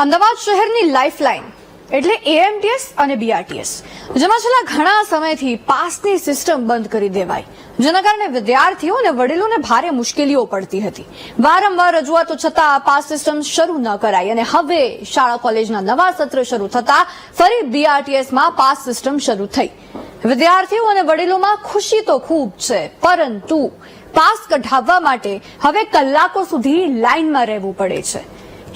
અમદાવાદ શહેરની લાઇફલાઇન એટલે એએમટીએસ અને બીઆરટીએસ. જેમાં છેલ્લા ઘણા સમયથી પાસની સિસ્ટમ બંધ કરી દેવાઈ. જેના કારણે વિદ્યાર્થીઓ અને વડીલોને ભારે મુશ્કેલીઓ પડતી હતી. વારંવાર રજૂઆતો છતાં પાસ સિસ્ટમ શરૂ ન કરાઈ અને હવે શાળા કોલેજના નવા સત્ર શરૂ થતા ફરી બીઆરટીએસમાં પાસ સિસ્ટમ શરૂ થઈ. વિદ્યાર્થીઓ અને વડીલોમાં ખુશી તો ખૂબ છે, પરંતુ પાસ કઢાવવા માટે હવે કલાકો સુધી લાઇનમાં રહેવું પડે છે.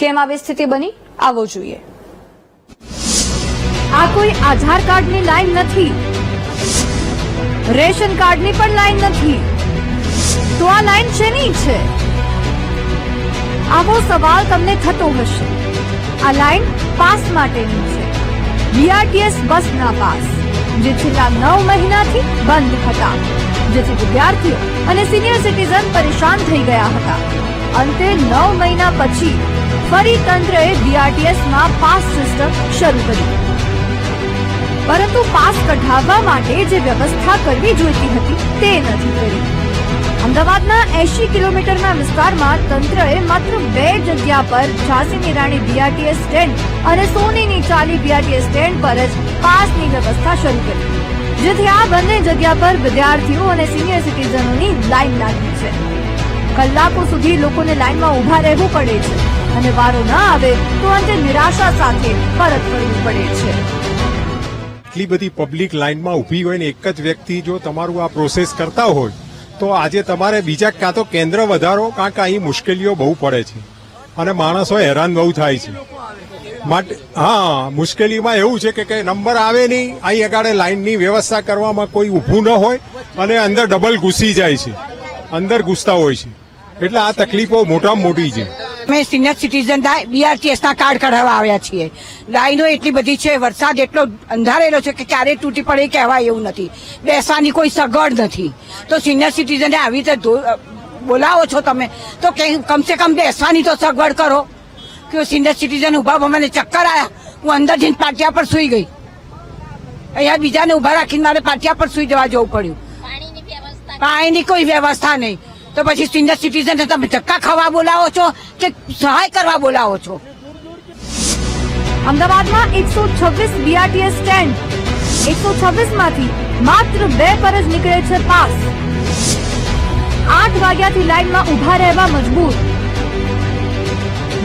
કેમ આવી સ્થિતિ બની? આવો જોઈએ. આ કોઈ આધાર કાર્ડની લાઈન નથી. રેશન કાર્ડની પણ લાઈન નથી. તો આ લાઈન શેની છે? આવો સવાલ તમને થતો હશે. આ લાઈન પાસ માટેની છે. બીઆરટીએસ બસના પાસ, જે છેલ્લા નવ મહિનાથી બંધ હતા. જેથી વિદ્યાર્થીઓ અને સિનિયર સિટીઝન પરેશાન થઈ ગયા હતા. અંતે નવ મહિના પછી ફરી તંત્રએ બીઆરટીએસમાં પાસ સિસ્ટમ શરૂ કરી. પરંતુ પાસ કઢાવવા માટે જે વ્યવસ્થા કરવી જોઈતી હતી તે નથી કરી. અમદાવાદના એસી કિલોમીટરના વિસ્તારમાં તંત્રએ માત્ર બે જગ્યા પર ઝાંસીની રાણી બીઆરટીએસ સ્ટેન્ડ અને સોનીની ચાલી બીઆરટીએસ સ્ટેન્ડ પર જ પાસની વ્યવસ્થા શરૂ કરી. જેથી આ બંને જગ્યા પર વિદ્યાર્થીઓ અને સિનિયર સિટીઝનોની લાઈન લાગી છે. કલાકો સુધી લોકોને લાઈનમાં ઊભા રહેવું પડે છે. અને વારો ન આવે તો અંતે નિરાશા સાથે પરત ફરવું પડે છે. એટલી બધી પબ્લિક લાઇનમાં ઊભી હોય ને એક જ વ્યક્તિ જો તમારું આ પ્રોસેસ કરતા હોય, તો આજે તમારે બીજા કાં તો કેન્દ્ર વધારો કાં કે અહીં મુશ્કેલીઓ બહુ પડે છે. અને માણસો હેરાન બહુ થાય છે. માટે, હા, મુશ્કેલીમાં એવું છે કે કે નંબર આવે નહીં, અહીં આગળ લાઇનની વ્યવસ્થા કરવામાં કોઈ ઊભું ન હોય અને અંદર ડબલ ઘૂસી જાય છે. અંદર ઘૂસતા હોય છે. એટલે આ તકલીફો મોટામાં મોટી છે. અમે સિનિયર સિટીઝન બીઆરટીએસ ના કાર્ડ કઢાવવા આવ્યા છીએ. લાઈનો એટલી બધી છે વરસાદ એટલો અંધારેલો છે કે ક્યારે તૂટી પડે કહેવાય એવું નથી. બેસવાની કોઈ સગવડ નથી. તો સિનિયર સિટીઝને આવી રીતે બોલાવો છો તમે તો કમસે કમ બેસવાની તો સગવડ કરો. કે સિનિયર સિટીઝન ઊભા મને ચક્કર આવ્યા હું અંદર જઈને પાટિયા પર સુઈ ગઈ. અહીંયા બીજાને ઊભા રાખીને મારે પાટિયા પર સુઈ જવા જવું પડ્યું. પાણીની કોઈ વ્યવસ્થા નહીં. તો પછી સિનિયર સિટીઝન તમે ધક્કા ખાવા બોલાવો છો કે સહાય કરવા બોલાવો છો? અમદાવાદમાં એકસો છવ્વીસ બીઆરટીએસ સ્ટેન્ડ એકસો છવ્વીસમાંથી માત્ર બે પર જ નીકળે છે પાસ. આઠ વાગ્યાથી લાઈનમાં ઊભા રહેવા મજબૂર.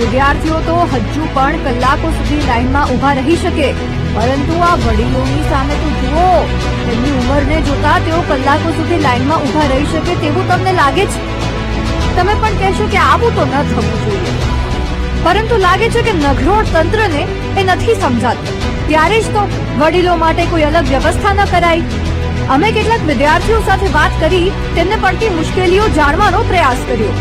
વિદ્યાર્થીઓ તો હજુ પણ કલાકો સુધી લાઈનમાં ઊભા રહી શકે. પરંતુ આ વડીલોની સામે તો જુઓ, તેમની ઉંમરને જોતા તેઓ કલાકો સુધી લાઈનમાં ઊભા રહી શકે તેવું તમને લાગે છે? તમે પણ કહેશો કે આવું તો ન થવું જોઈએ. પરંતુ લાગે છે કે નઘરોળ તંત્રને એ નથી સમજાતું. ત્યારે જ તો વડીલો માટે કોઈ અલગ વ્યવસ્થા ન કરાઈ અમે કેટલાક વિદ્યાર્થીઓ સાથે વાત કરી, તેમને પડતી મુશ્કેલીઓ જાણવાનો પ્રયાસ કર્યો.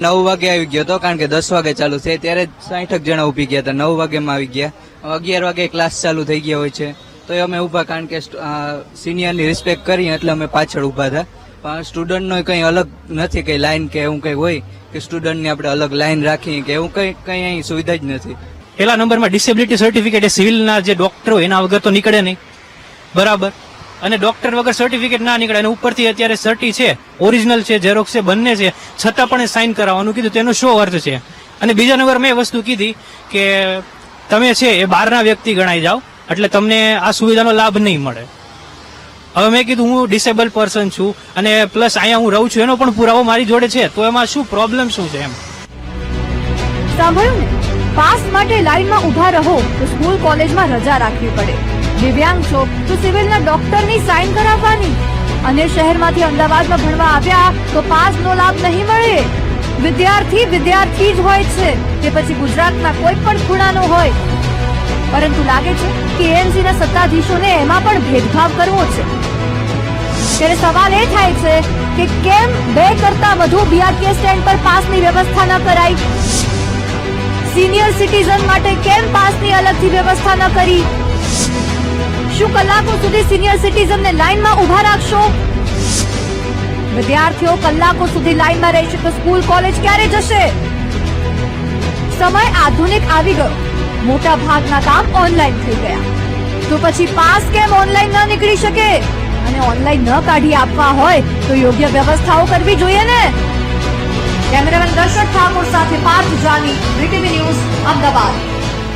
નવ વાગે આવી ગયો હતો કારણ કે દસ વાગે ચાલુ છે. ત્યારે સાઠક જણા ઊભી ગયા હતા. નવ વાગેમાં આવી ગયા. અગિયાર વાગે ક્લાસ ચાલુ થઈ ગયા હોય છે. તો અમે ઊભા, કારણ કે સિનિયરની રિસ્પેક્ટ કરી એટલે અમે પાછળ ઊભા હતા. પણ સ્ટુડન્ટનો કંઈ અલગ નથી, કઈ લાઈન કે એવું કંઈ હોય કે સ્ટુડન્ટની આપણે અલગ લાઈન રાખીએ કે એવું કંઈ કંઈ અહીં સુવિધા જ નથી. પેલા નંબરમાં ડિસેબિલિટી સર્ટિફિકેટ એ સિવિલના જે ડોક્ટર હોય એના વગર તો નીકળે નહીં. બરાબર. અને ડોક્ટર વગર સર્ટિફિકેટ ના નીકળે. અને ઉપરથી અત્યારે સર્ટી છે ઓરિજિનલ છે ઝેરોક્સ છે, બંને છે. છતાં પણ સાઇન કરાવવાનું કીધું. તેનો શો અર્થ છે? અને બીજા નંબર મેં વસ્તુ કીધી કે તમે છે એ બહારના વ્યક્તિ ગણાઈ જાઓ. એટલે તમને આ સુવિધાનો લાભ નહીં મળે. હવે મેં કીધું, હું ડિસેબલ પર્સન છું અને પ્લસ અહીંયા હું રહું છું. એનો પણ પુરાવો મારી જોડે છે. તો એમાં શું પ્રોબ્લેમ શું છે એમ? સાંભળ્યું પાસ માટે લાઈનમાં ઊભા રહો તો સ્કૂલ કોલેજમાં રજા રાખવી પડે. દિવ્યાંગ છો તો સિવિલના ડોક્ટરની સાઇન કરાવવાની. અને શહેરમાંથી અમદાવાદમાં ભણવા આવ્યા, તો પાસનો લાભ નહીં મળે. વિદ્યાર્થી વિદ્યાર્થી જ હોય છે તે પછી ગુજરાતના કોઈ પણ ખૂણાનો હોય. પરંતુ લાગે છે કે એએમસી ના સત્તાધીશોને એમાં પણ ભેદભાવ કરવો છે. ત્યારે સવાલ એ થાય છે કે કેમ બે કરતા વધુ બીઆરટીએસ સ્ટેન્ડ પર પાસની વ્યવસ્થા ન કરાઈ? સિનિયર સિટીઝન માટે કેમ પાસની અલગથી વ્યવસ્થા ન કરી? શું કલાકો સુધી સિનિયર સિટીઝનને લાઈનમાં ઊભા રાખશો. વિદ્યાર્થીઓ કલાકો સુધી લાઈનમાં રહેશે તો સ્કૂલ, કોલેજ ક્યારે જશે? સમય આધુનિક આવી ગયો. મોટા ભાગના કામ ઓનલાઈન થઈ ગયા. તો પછી પાસ કેમ ઓનલાઈન ન નીકળી શકે? અને ઓનલાઈન ન કાઢી આપવા હોય તો યોગ્ય વ્યવસ્થાઓ કરવી જોઈએ ને? કેમેરામેન દર્શક ઠાકોર સાથે પાર્થ જાની, વીટીવી ન્યૂઝ, અમદાવાદ.